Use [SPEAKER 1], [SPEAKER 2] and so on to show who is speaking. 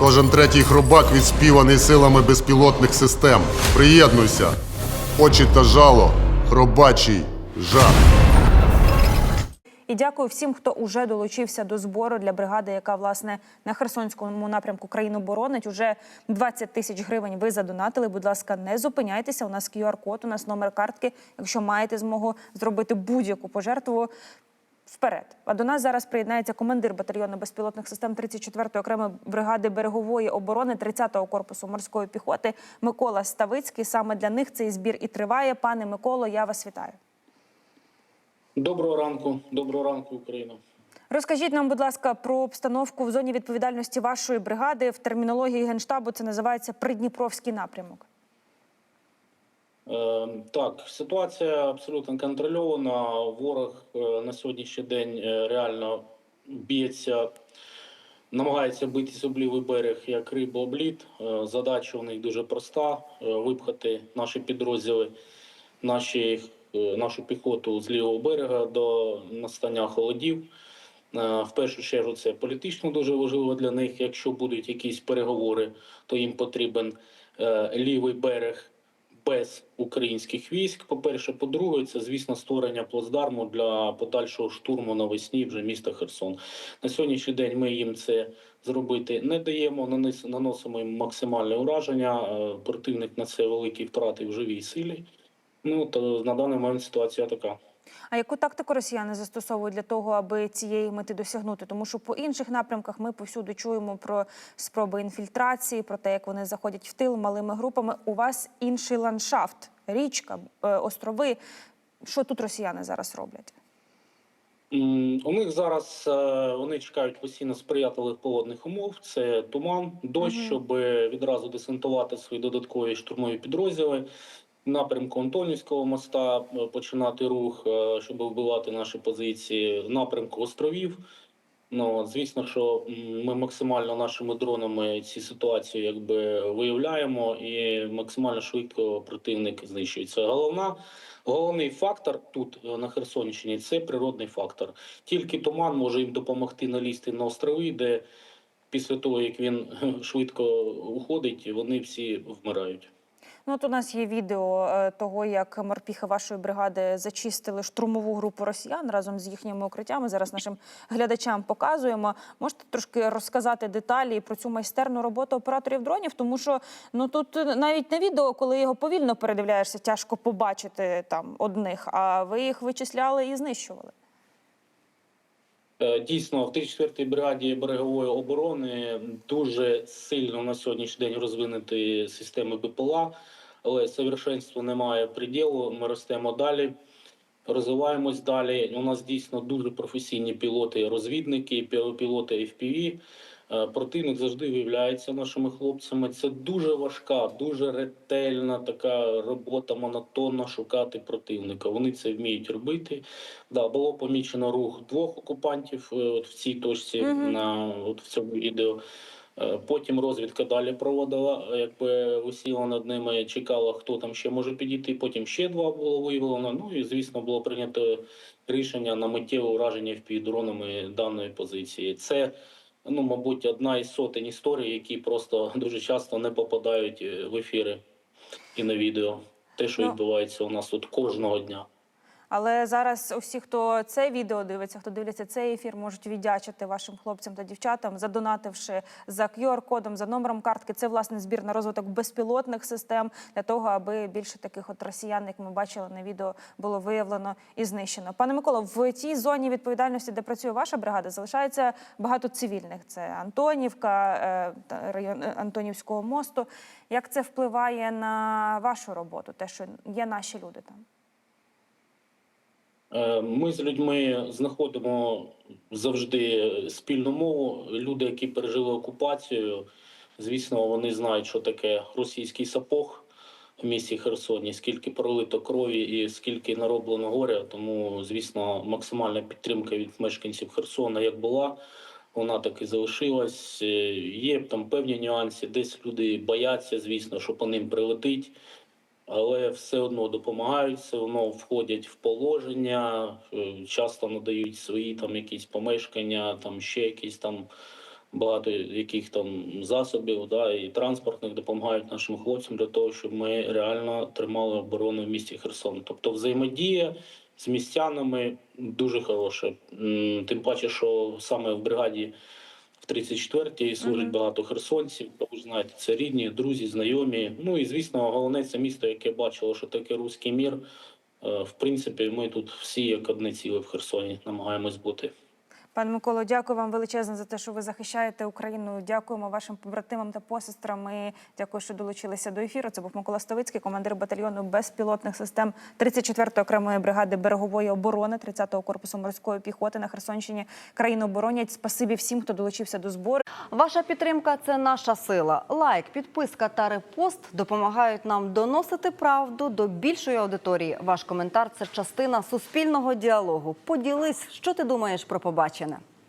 [SPEAKER 1] Кожен третій хробак відспіваний силами безпілотних систем. Приєднуйся. Очі та жало. Хробачий жах.
[SPEAKER 2] І дякую всім, хто уже долучився до збору для бригади, яка власне на Херсонському напрямку країну боронить. Уже 20 тисяч гривень ви задонатили. Будь ласка, не зупиняйтеся. У нас QR-код, у нас номер картки. Якщо маєте змогу зробити будь-яку пожертву. Вперед, а до нас зараз приєднається командир батальйону безпілотних систем 34-ї окремої бригади берегової оборони 30-го корпусу морської піхоти Микола Ставицький. Саме для них цей збір і триває. Пане Миколо, я вас вітаю.
[SPEAKER 3] Доброго ранку, доброго ранку, Україна.
[SPEAKER 2] Розкажіть нам, будь ласка, про обстановку в зоні відповідальності вашої бригади. В термінології генштабу це називається Придніпровський напрямок.
[SPEAKER 3] Е, так, ситуація абсолютно контрольована. Ворог е, на сьогоднішній день е, реально б'ється, намагається битись об лівий берег як риба об лід. Е, задача у них дуже проста: випхати наші підрозділи, наші, нашу піхоту з лівого берега до настання холодів. В першу чергу це політично дуже важливо для них. Якщо будуть якісь переговори, то їм потрібен лівий берег без українських військ. По-перше, по-друге, це звісно створення плацдарму для подальшого штурму навесні вже міста Херсон. На сьогоднішній день ми їм це зробити не даємо. наносимо їм максимальне ураження. Е, Противник на це великі втрати в живій силі. Ну то на даний момент ситуація така.
[SPEAKER 2] А яку тактику росіяни застосовують для того, аби цієї мети досягнути? Тому що по інших напрямках ми повсюди чуємо про спроби інфільтрації, про те, як вони заходять в тил малими групами. У вас інший ландшафт, річка, е, острови. Що тут росіяни зараз роблять?
[SPEAKER 3] У них зараз е, вони чекають постійно сприятливих погодних умов. Це туман, дощ, щоб відразу десантувати свої додаткові штурмові підрозділи. Напрямку Антонівського моста е, починати рух, е, щоб вбивати наші позиції. В напрямку островів. Ну звісно, що ми максимально нашими дронами ці ситуації якби виявляємо і максимально швидко противник знищується. Головна головний фактор тут е, на Херсонщині це природний фактор. Тільки туман може їм допомогти налізти на острови, де після того як він швидко уходить, вони всі вмирають.
[SPEAKER 2] Ну, от у нас є відео е, того, як морпіхи вашої бригади зачистили штурмову групу росіян разом з їхніми укриттями. Зараз нашим глядачам показуємо. Можете трошки розказати деталі про цю майстерну роботу операторів дронів? Тому що ну тут навіть на відео, коли його повільно передивляєшся, тяжко побачити там одних, а ви їх вичисляли і знищували.
[SPEAKER 3] Е, Дійсно, в 34-й бригаді берегової оборони дуже сильно на сьогоднішній день розвинуті системи БПЛА, але совершенству немає приділу. Ми ростемо далі, розвиваємось далі. У нас дійсно дуже професійні пілоти-розвідники, пі- пілоти FPV. Е, Противник завжди виявляється нашими хлопцями. Це дуже важка, дуже ретельна така робота, монотонна шукати противника. Вони це вміють робити. Да, було помічено рух двох окупантів е, от в цій точці
[SPEAKER 2] Мгм.
[SPEAKER 3] на от в цьому відео. Е, Потім розвідка далі проводила, е, якби висіла над ними, чекала, хто там ще може підійти. Потім ще два було виявлено. Ну і звісно було прийнято рішення на миттєве ураження впівдронами даної позиції. Це ну, мабуть, одна із сотень історій, які просто дуже часто не попадають е, в ефіри і на відео. Те, що
[SPEAKER 2] Ну.
[SPEAKER 3] відбувається у нас тут кожного дня.
[SPEAKER 2] Але зараз усі, хто це відео дивиться, хто дивиться цей ефір, можуть віддячити вашим хлопцям та дівчатам, задонативши за QR-кодом, за номером картки. Це власне збір на розвиток безпілотних систем для того, аби більше таких от росіян, як ми бачили на відео, було виявлено і знищено. Пане Миколо, в тій зоні відповідальності, де працює ваша бригада, залишається багато цивільних. Це Антонівка, е, район е, Антонівського мосту. Як це впливає на вашу роботу? Те, що є наші люди там?
[SPEAKER 3] Е, Ми з людьми знаходимо завжди спільну мову. Люди, які пережили окупацію, звісно, вони знають, що таке російський сапог в місті Херсоні, скільки пролито крові і скільки нароблено горя. Тому, звісно, максимальна підтримка від мешканців Херсона як була. Вона так і залишилась. Е, Є там певні нюанси, десь люди бояться, звісно, що по ним прилетить але все одно допомагають, все одно входять в положення, е, часто надають свої там якісь помешкання, там ще якісь там багато яких там засобів, да, і транспортних допомагають нашим хлопцям для того, щоб ми реально тримали оборону в місті Херсон. Тобто взаємодія з містянами дуже хороша. Тим паче, що саме в бригаді в 34-й служить багато херсонців. Тому знаєте, це рідні, друзі, знайомі. Ну і звісно, головне це місто, яке бачило, що таке руський мір. Е, В принципі, ми тут всі як одне ціле в Херсоні намагаємось бути.
[SPEAKER 2] Пане Миколо, дякую вам величезно за те, що ви захищаєте Україну. Дякуємо вашим побратимам та посестрам. І дякую, що долучилися до ефіру. Це був Микола Ставицький, командир батальйону безпілотних систем 34-ї окремої бригади берегової оборони 30-го корпусу морської піхоти на Херсонщині. Країну оборонять. Спасибі всім, хто долучився до збору.
[SPEAKER 4] Ваша підтримка це наша сила. Лайк, підписка та репост допомагають нам доносити правду до більшої аудиторії. Ваш коментар це частина суспільного діалогу. Поділись, що ти думаєш про Marcina.